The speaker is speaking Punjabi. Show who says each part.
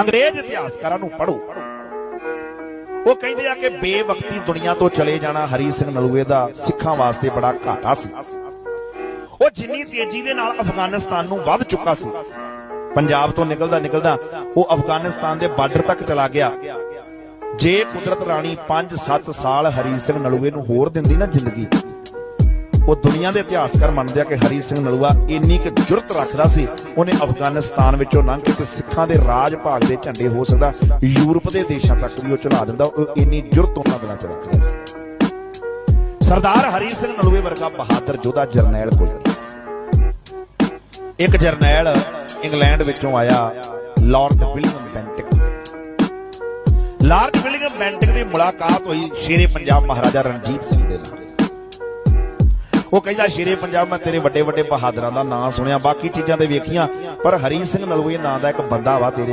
Speaker 1: ਅੰਗਰੇਜ਼ ਇਤਿਹਾਸਕਾਰਾਂ ਨੂੰ ਪੜ੍ਹੋ। ਉਹ ਕਹਿੰਦੇ ਆ ਕਿ ਬੇਵਕਤੀ ਦੁਨੀਆ ਤੋਂ ਚਲੇ ਜਾਣਾ ਹਰੀ ਸਿੰਘ ਨਲੂਏ ਦਾ ਸਿੱਖਾਂ ਵਾਸਤੇ ਬੜਾ ਘਾਟਾ ਸੀ। ਉਹ ਜਿੰਨੀ ਤੇਜ਼ੀ ਦੇ ਨਾਲ ਅਫਗਾਨਿਸਤਾਨ ਨੂੰ ਵੱਧ ਚੁੱਕਾ ਸੀ। ਪੰਜਾਬ ਤੋਂ ਨਿਕਲਦਾ ਨਿਕਲਦਾ ਉਹ ਅਫਗਾਨਿਸਤਾਨ ਦੇ ਬਾਰਡਰ ਤੱਕ ਚਲਾ ਗਿਆ। ਜੇ ਕੁਦਰਤ ਰਾਣੀ 5-7 ਸਾਲ ਹਰੀ ਸਿੰਘ ਨਲੂਏ ਨੂੰ ਹੋਰ ਦਿੰਦੀ ਨਾ ਜ਼ਿੰਦਗੀ। ਉਹ ਦੁਨੀਆ ਦੇ ਇਤਿਹਾਸਕਾਰ ਮੰਨਦੇ ਆ ਕਿ ਹਰੀ ਸਿੰਘ ਨਲੂਆ ਇੰਨੀ ਕਿ ਜੁਰਤ ਰੱਖਦਾ ਸੀ, ਉਹਨੇ ਅਫਗਾਨਿਸਤਾਨ ਵਿੱਚੋਂ ਲੰਘ ਕੇ ਤੇ ਸਿੱਖਾਂ ਦੇ ਰਾਜ ਭਾਗ ਦੇ ਝੰਡੇ ਹੋ ਸਕਦਾ, ਯੂਰਪ ਦੇ ਦੇਸ਼ਾਂ ਤੱਕ ਵੀ ਉਹ ਚਲਾ ਦਿੰਦਾ, ਉਹ ਇੰਨੀ ਜੁਰਤ ਉਹਨਾਂ ਦਿਨਾਂ ਚ ਰੱਖਦਾ ਸੀ। ਸਰਦਾਰ ਹਰੀ ਸਿੰਘ ਨਲੂਏ ਵਰਗਾ ਬਹਾਦਰ ਯੋਧਾ ਜਰਨੈਲ ਕੋਈ ਨਹੀਂ। ਇੱਕ ਜਰਨੈਲ ਇੰਗਲੈਂਡ ਵਿੱਚੋਂ ਆਇਆ lord William Bentinck. Lord William Bentinck ਦੀ ਮੁਲਾਕਾਤ ਹੋਈ ਸ਼ੇਰੇ ਪੰਜਾਬ ਮਹਾਰਾਜਾ ਰਣਜੀਤ ਸਿੰਘ ਦੇ ਨਾਲ। ਉਹ ਕਹਿੰਦਾ, ਸ਼ੇਰੇ ਪੰਜਾਬ, ਮੈਂ ਤੇਰੇ ਵੱਡੇ ਵੱਡੇ ਬਹਾਦਰਾਂ ਦਾ ਨਾਂ ਸੁਣਿਆ, ਬਾਕੀ ਚੀਜ਼ਾਂ ਤੇ ਵੇਖੀਆਂ, ਪਰ ਹਰੀ ਸਿੰਘ ਨਲੂਏ ਨਾਂ ਦਾ ਇੱਕ ਬੰਦਾ ਵਾ ਤੇਰੇ